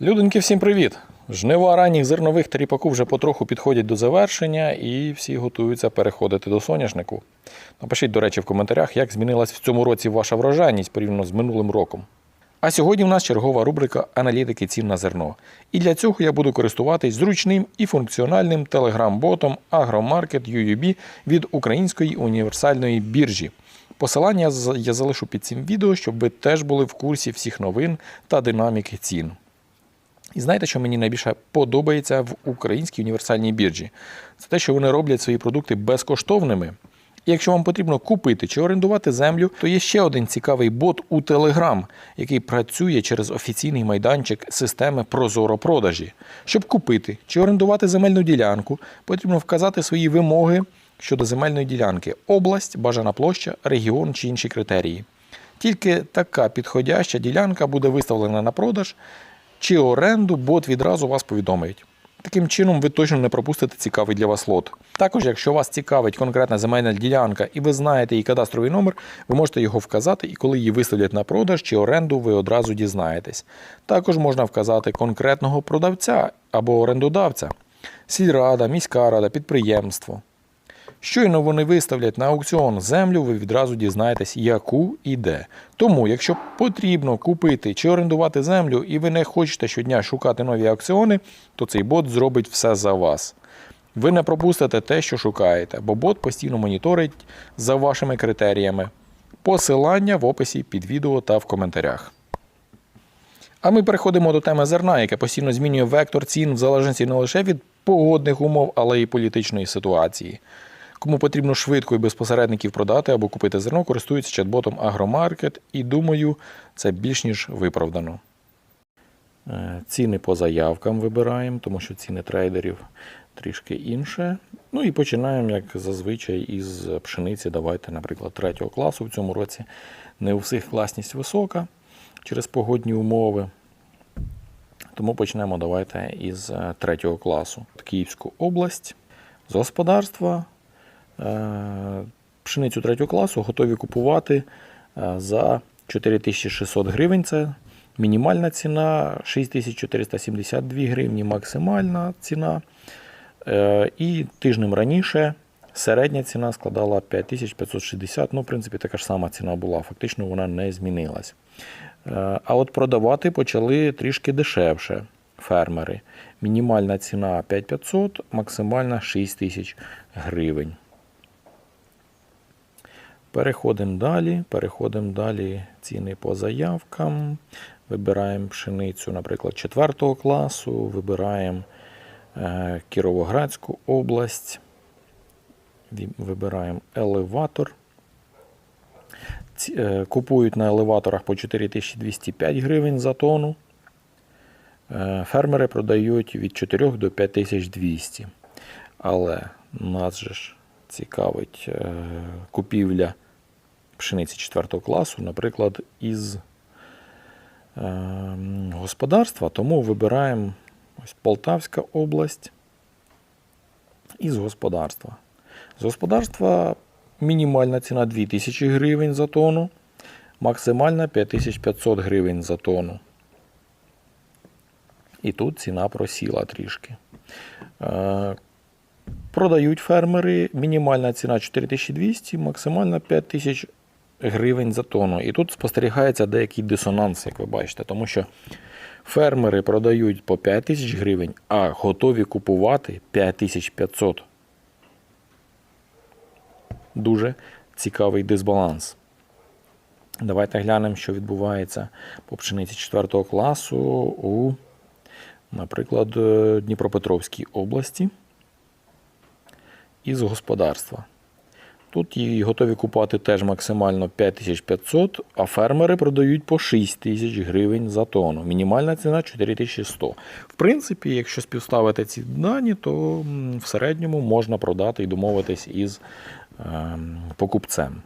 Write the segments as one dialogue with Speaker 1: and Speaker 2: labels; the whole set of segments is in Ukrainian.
Speaker 1: Людоньки, всім привіт! Жнива ранніх зернових та вже потроху підходять до завершення і всі готуються переходити до соняшнику. Напишіть, до речі, в коментарях, як змінилась в цьому році ваша врожайність порівняно з минулим роком. А сьогодні в нас чергова рубрика аналітики цін на зерно. І для цього я буду користуватись зручним і функціональним телеграм-ботом Agromarket UUB від Української універсальної біржі. Посилання я залишу під цим відео, щоб ви теж були в курсі всіх новин та динаміки цін. І знаєте, що мені найбільше подобається в українській універсальній біржі? Це те, що вони роблять свої продукти безкоштовними. І якщо вам потрібно купити чи орендувати землю, то є ще один цікавий бот у Telegram, який працює через офіційний майданчик системи Прозоро продажі. Щоб купити чи орендувати земельну ділянку, потрібно вказати свої вимоги щодо земельної ділянки: область, бажана площа, регіон чи інші критерії. Тільки така підходяща ділянка буде виставлена на продаж чи оренду, бот відразу вас повідомить. Таким чином, ви точно не пропустите цікавий для вас лот. Також, якщо вас цікавить конкретна земельна ділянка і ви знаєте її кадастровий номер, ви можете його вказати, і коли її виставлять на продаж чи оренду, ви одразу дізнаєтесь. Також можна вказати конкретного продавця або орендодавця, сільрада, міська рада, підприємство. Щойно вони виставлять на аукціон землю, ви відразу дізнаєтесь, яку і де. Тому, якщо потрібно купити чи орендувати землю, і ви не хочете щодня шукати нові аукціони, то цей бот зробить все за вас. Ви не пропустите те, що шукаєте, бо бот постійно моніторить за вашими критеріями. Посилання в описі під відео та в коментарях. А ми переходимо до теми зерна, яке постійно змінює вектор цін в залежності не лише від погодних умов, але й політичної ситуації. Кому потрібно швидко і без посередників продати або купити зерно, користуються чат-ботом Агромаркет, і думаю, це більш ніж виправдано. Е, Ціни по заявкам вибираємо, тому що ціни трейдерів трішки інше. Ну і починаємо, як зазвичай, із пшениці. Давайте, наприклад, третього класу в цьому році. Не у всіх класність висока через погодні умови. Тому почнемо давайте із е, третього класу. Київську область з господарства. Е, Пшеницю третього класу готові купувати е, за 4600 гривень. Це мінімальна ціна, 6472 гривні максимальна ціна. Е, І тижнем раніше середня ціна складала 5560. Ну, в принципі, така ж сама ціна була. Фактично вона не змінилась. А от продавати почали трішки дешевше фермери. Мінімальна ціна 5500, максимальна 6000 гривень. Переходимо далі. Переходимо далі. Ціни по заявкам. Вибираємо пшеницю, наприклад, 4 класу. Вибираємо е, Кіровоградську область. Вибираємо елеватор. Е, Купують на елеваторах по 4205 гривень за тонну. Е, Фермери продають від 4 до 5200. Але нас же ж цікавить е, купівля пшениці 4 класу, наприклад, із е, господарства. Тому вибираємо ось Полтавська область із господарства. З господарства мінімальна ціна 2000 гривень за тонну, максимальна 5500 гривень за тонну. І тут ціна просіла трішки. Продають фермери, мінімальна ціна 4200, максимальна 5000 гривень за тонну. І тут спостерігається деякий дисонанс, як ви бачите, тому що фермери продають по 5000 гривень, а готові купувати 5500. Дуже цікавий дисбаланс. Давайте глянемо, що відбувається по пшениці 4 класу у, наприклад, е, Дніпропетровській області із господарства. Тут її готові купувати теж максимально 5500, а фермери продають по 6 тисяч гривень за тонну. Мінімальна ціна 4100. В принципі, якщо співставити ці дані, то в середньому можна продати і домовитись із ем, покупцем.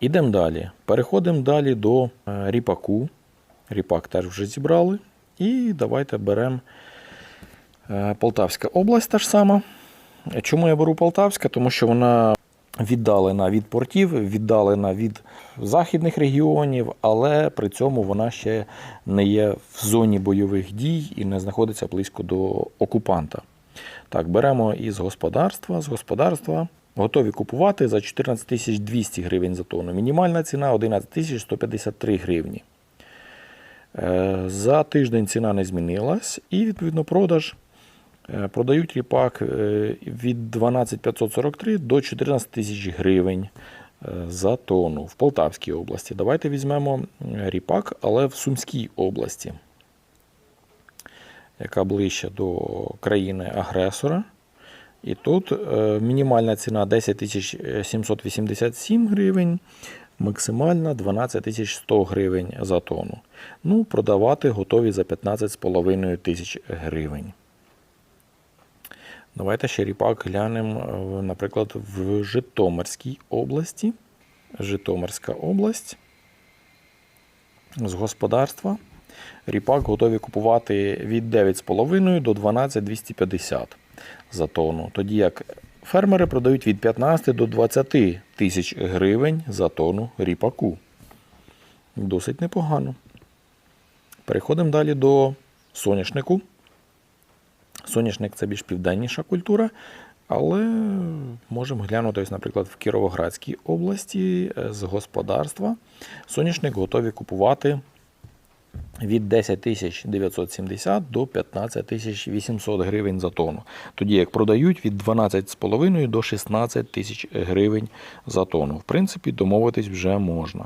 Speaker 1: Ідемо далі. Переходимо далі до е, ріпаку. Ріпак теж вже зібрали. І давайте беремо Полтавська область та ж сама. Чому я беру Полтавська? Тому що вона віддалена від портів, віддалена від західних регіонів, але при цьому вона ще не є в зоні бойових дій і не знаходиться близько до окупанта. Так, беремо із господарства. З господарства готові купувати за 14 200 гривень за тонну. Мінімальна ціна 11 153 гривні. Е, За тиждень ціна не змінилась, і відповідно продаж е, продають ріпак е, від 12 543 до 14 тисяч гривень е, за тонну в Полтавській області. Давайте візьмемо е, ріпак, але в Сумській області, яка ближче до країни-агресора. І тут е, мінімальна ціна 10 787 гривень, максимальна 12 100 гривень за тонну. Ну, продавати готові за 15,5 тисяч гривень. Давайте ще ріпак глянемо, е, наприклад, в Житомирській області. Житомирська область з господарства. Ріпак готові купувати від 9,5 до 12,250 за тонну. Тоді як фермери продають від 15 до 20 тисяч гривень за тонну ріпаку. Досить непогано. Переходимо далі до соняшнику. Соняшник це більш південніша культура, але можемо глянути, ось, наприклад, в Кіровоградській області е, з господарства. Соняшник готові купувати від 10 970 до 15 800 гривень за тонну. Тоді як продають від 12,5 до 16 тисяч гривень за тонну. В принципі, домовитись вже можна.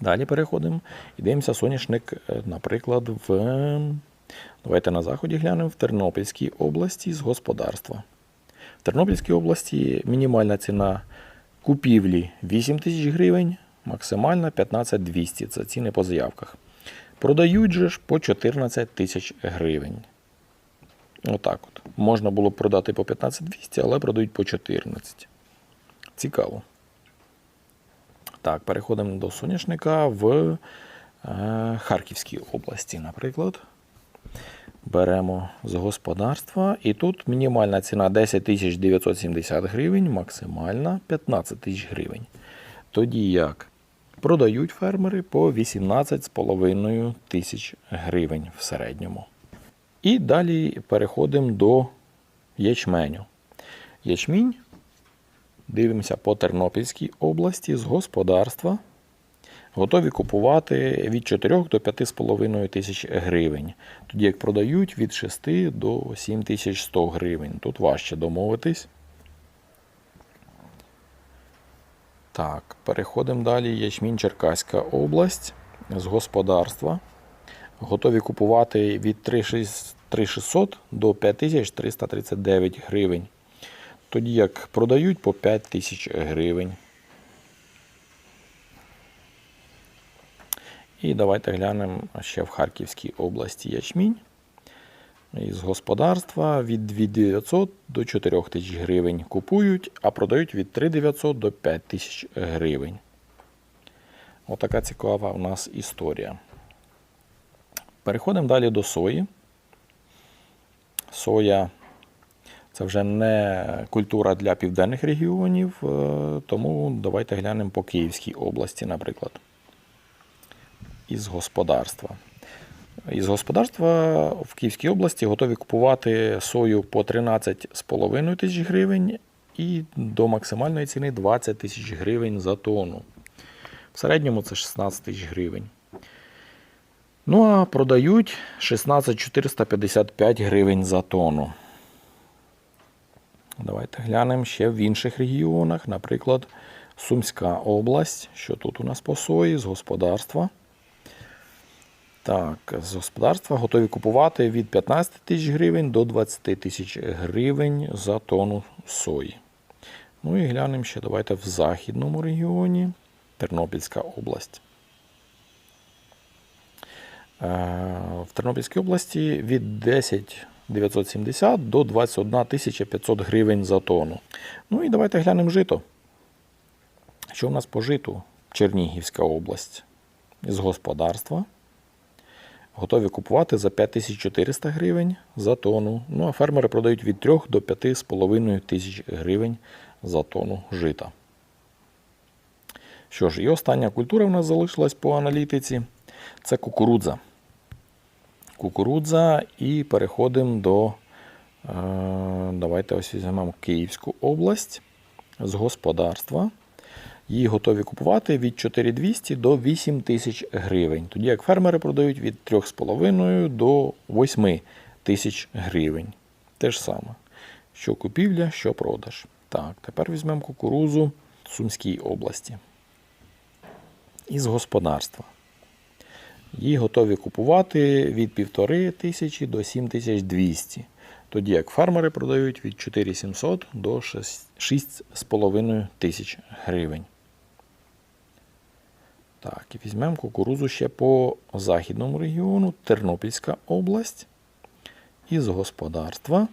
Speaker 1: Далі переходимо і дивимося соняшник, е, наприклад, в давайте на заході глянемо в Тернопільській області з господарства. В Тернопільській області мінімальна ціна купівлі 8 тисяч гривень, максимальна 15 200. Це ціни по заявках. Продають же ж по 14 тисяч гривень. Отак от. Можна було б продати по 15 200, але продають по 14. Цікаво. Так, переходимо до соняшника в е, Харківській області, наприклад. Беремо з господарства. І тут мінімальна ціна 10 970 гривень, максимальна 15 тисяч гривень. Тоді як продають фермери по 18,5 тисяч гривень в середньому. І далі переходимо до ячменю. Ячмінь Дивимося по Тернопільській області з господарства. Готові купувати від 4 до 5,5 тисяч гривень. Тоді як продають від 6 до 7100 гривень. Тут важче домовитись. Так, переходимо далі. Ячмінь Черкаська область з господарства. Готові купувати від 3600 до 5339 гривень. Тоді як продають по 5 тисяч гривень. І давайте глянемо ще в Харківській області ячмінь. Із господарства від 2900 до 4 тисяч гривень купують, а продають від 3900 до 5 тисяч гривень. Отака цікава у нас історія. Переходимо далі до сої. Соя це вже не культура для південних регіонів, е, тому давайте глянемо по Київській області, наприклад. Із господарства. Із господарства в Київській області готові купувати сою по 13,5 тисяч гривень і до максимальної ціни 20 тисяч гривень за тонну. В середньому це 16 тисяч гривень. Ну а продають 16 455 гривень за тонну. Давайте глянемо ще в інших регіонах, наприклад, Сумська область, що тут у нас по сої, з господарства. Так, з господарства готові купувати від 15 тисяч гривень до 20 тисяч гривень за тонну сої. Ну і глянемо ще давайте в західному регіоні Тернопільська область. Е, В Тернопільській області від 10 970 до 21 500 гривень за тонну. Ну і давайте глянемо жито. Що в нас по житу? Чернігівська область з господарства. Готові купувати за 5400 гривень за тонну. Ну а фермери продають від 3 до 5,5 тисяч гривень за тонну жита. Що ж, і остання культура в нас залишилась по аналітиці це кукурудза. Кукурудза і переходимо до. Е, давайте ось візьмемо Київську область з господарства. Її готові купувати від 4200 до 8 тисяч гривень. Тоді як фермери продають від 3,5 до 8 тисяч гривень. Те ж саме. Що купівля, що продаж. Так, тепер візьмемо кукурузу в Сумській області. Із господарства. Її готові купувати від 1,5 тисячі до 7200. Тоді як фермери продають від 4700 до 6,5 тисяч гривень. Так, і візьмемо кукурузу ще по західному регіону, Тернопільська область. Із господарства.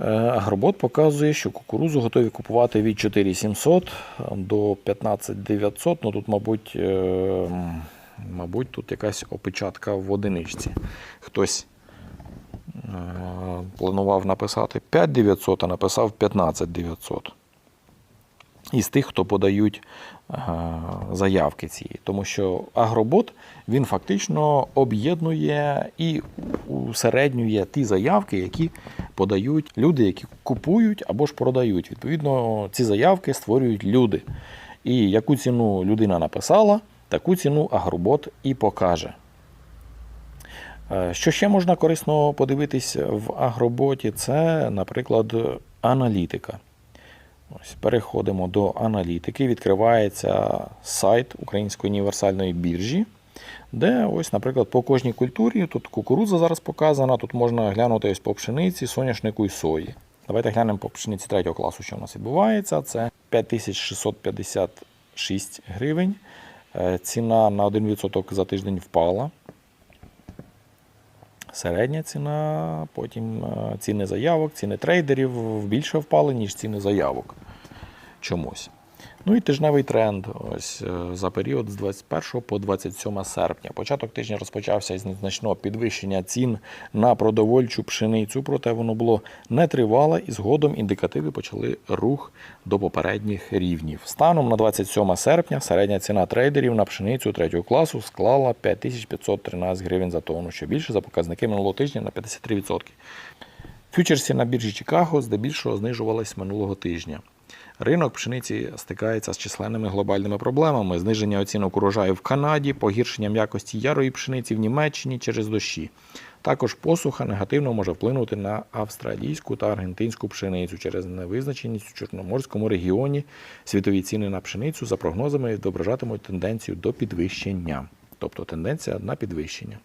Speaker 1: Е, Агробот показує, що кукурузу готові купувати від 4700 до 15900. Ну тут, мабуть, е, мабуть, тут якась опечатка в одиничці. Хтось е, планував написати 5900, а написав 15900. Із тих, хто подають заявки ці. Тому що агробот він фактично об'єднує і усереднює ті заявки, які подають люди, які купують або ж продають. Відповідно, ці заявки створюють люди. І яку ціну людина написала, таку ціну агробот і покаже. Е, Що ще можна корисно подивитись в агроботі, це, наприклад, аналітика. Ось переходимо до аналітики. Відкривається сайт Української універсальної біржі, де, ось, наприклад, по кожній культурі тут кукурудза зараз показана, тут можна глянути ось по пшениці, соняшнику і сої. Давайте глянемо по пшениці третього класу, що у нас відбувається. Це 5656 гривень. Е, Ціна на 1% за тиждень впала. Середня ціна, потім е, ціни заявок, ціни трейдерів більше впали, ніж ціни заявок. Чомусь. Ну і тижневий тренд ось е, за період з 21 по 27 серпня. Початок тижня розпочався із незначного підвищення цін на продовольчу пшеницю, проте воно було нетривале і згодом індикативи почали рух до попередніх рівнів. Станом на 27 серпня середня ціна трейдерів на пшеницю третього класу склала 5513 гривень за тонну, що більше за показники минулого тижня на 53%. Фьючерси на біржі Чикаго здебільшого знижувались минулого тижня. Ринок пшениці стикається з численними глобальними проблемами: зниження оцінок урожаю в Канаді, погіршенням якості ярої пшениці в Німеччині через дощі. Також посуха негативно може вплинути на австралійську та аргентинську пшеницю через невизначеність у Чорноморському регіоні. Світові ціни на пшеницю за прогнозами відображатимуть тенденцію до підвищення, тобто тенденція на підвищення.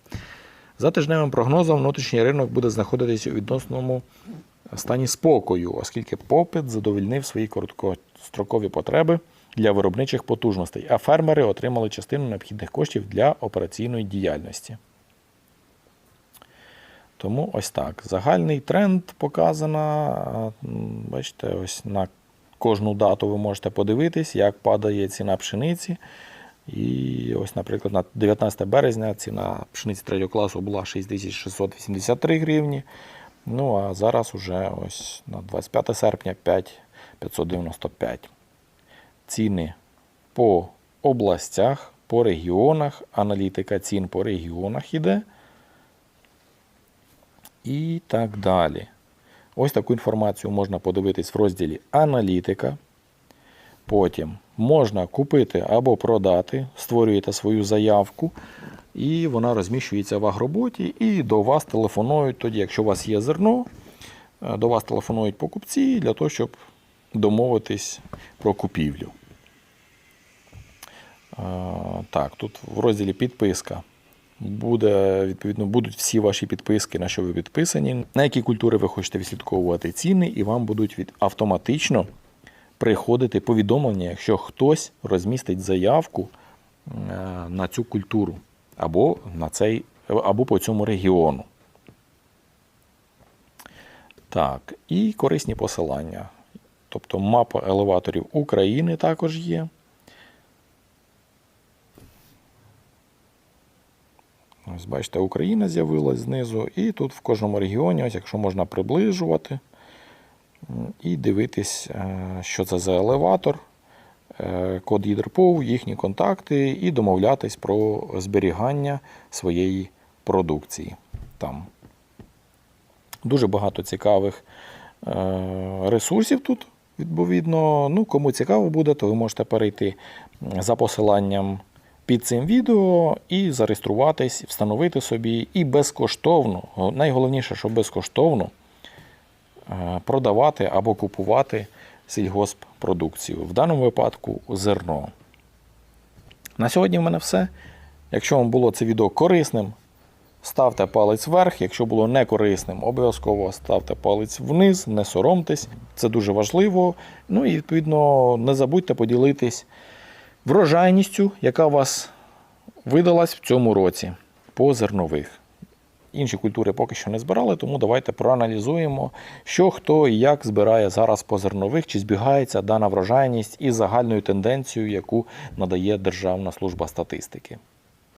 Speaker 1: За тижневим прогнозом, внутрішній ринок буде знаходитися у відносному стані спокою, оскільки попит задовольнив свої короткострокові потреби для виробничих потужностей, а фермери отримали частину необхідних коштів для операційної діяльності. Тому ось так. Загальний тренд показано. Бачите, ось на кожну дату ви можете подивитись, як падає ціна пшениці. І ось, наприклад, на 19 березня ціна пшениці третього класу була 6683 гривні. Ну а зараз уже ось на 25 серпня 5595. Ціни по областях, по регіонах, аналітика цін по регіонах іде. І так далі. Ось таку інформацію можна подивитись в розділі Аналітика. Потім можна купити або продати, створюєте свою заявку, і вона розміщується в агроботі, і до вас телефонують тоді, якщо у вас є зерно, е, до вас телефонують покупці для того, щоб домовитись про купівлю. Е, Так, тут в розділі підписка буде, відповідно, будуть всі ваші підписки, на що ви підписані, на які культури ви хочете відслідковувати ціни, і вам будуть від автоматично приходити повідомлення, якщо хтось розмістить заявку е, на цю культуру або, на цей, або по цьому регіону. Так, і корисні посилання. Тобто мапа елеваторів України також є. Ось бачите, Україна з'явилась знизу, і тут в кожному регіоні, ось якщо можна приближувати, і дивитись, е, що це за елеватор, код ЄДРПОВ, їхні контакти, і домовлятись про зберігання своєї продукції там. Дуже багато цікавих е, ресурсів тут. Відповідно, ну, кому цікаво буде, то ви можете перейти за посиланням під цим відео і зареєструватись, встановити собі і безкоштовно, найголовніше, що безкоштовно е, продавати або купувати сільгосппродукцію. В даному випадку зерно. На сьогодні в мене все. Якщо вам було це відео корисним, ставте палець вверх. Якщо було не корисним, обов'язково ставте палець вниз, не соромтесь. Це дуже важливо. Ну і відповідно не забудьте поділитись врожайністю, яка у вас видалась в цьому році по зернових. Інші культури поки що не збирали, тому давайте проаналізуємо, що хто і як збирає зараз по зернових, чи збігається дана врожайність із загальною тенденцією, яку надає Державна служба статистики.